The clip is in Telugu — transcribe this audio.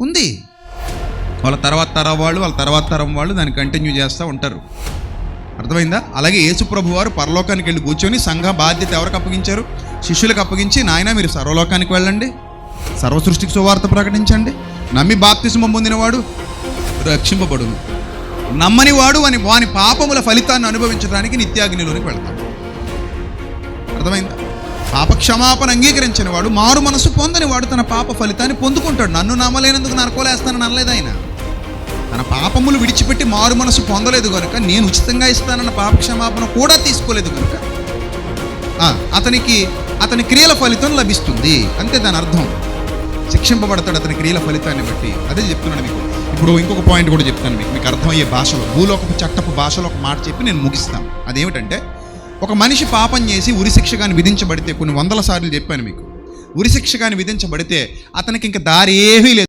ఉంది. వాళ్ళ తర్వాత తరం వాళ్ళు వాళ్ళ తర్వాత తరం వాళ్ళు దాన్ని కంటిన్యూ చేస్తూ ఉంటారు. అర్థమైందా? అలాగే యేసుప్రభు వారు పరలోకానికి వెళ్ళి కూర్చొని సంఘ బాధ్యత ఎవరికి అప్పగించారు? శిష్యులకు అప్పగించి నాయన మీరు సర్వలోకానికి వెళ్ళండి. సర్వ సృష్టికి సువార్త ప్రకటించండి. నమ్మి బాప్తిస్మం పొందినవాడు రక్షింపబడును. నమ్మని వాడు అని వాని పాపముల ఫలితాన్ని అనుభవించడానికి నిత్యాగ్నిలోనికి వెళ్తాడు అర్థమైందా? పాప క్షమాపణ అంగీకరించిన వాడు మారు మనసు పొందని వాడు తన పాప ఫలితాన్ని పొందుకుంటాడు. నన్ను నమ్మలేనందుకు నరకోలేస్తానని అనలేదు ఆయన. తన పాపములు విడిచిపెట్టి మారు మనసు పొందలేదు కనుక నేను ఉచితంగా ఇస్తానన్న పాప క్షమాపణ కూడా తీసుకోలేదు కనుక అతనికి అతని క్రియల ఫలితం లభిస్తుంది. అంతే దాని అర్థం. శిక్షింపబడతాడు అతని క్రియల ఫలితాన్ని బట్టి. అదే చెప్తున్నాను మీకు. ఇప్పుడు ఇంకొక పాయింట్ కూడా చెప్తాను మీకు. మీకు అర్థమయ్యే భాషలో భూలోకపు చట్టపు భాషలో ఒక మాట చెప్పి నేను ముగిస్తాను. అదేమిటంటే ఒక మనిషి పాపం చేసి ఉరిశిక్ష కానీ విధించబడితే కొన్ని వందల సార్లు చెప్పాను మీకు. ఉరిశిక్ష కానీ విధించబడితే అతనికి ఇంకా దారి ఏమీ లేదు.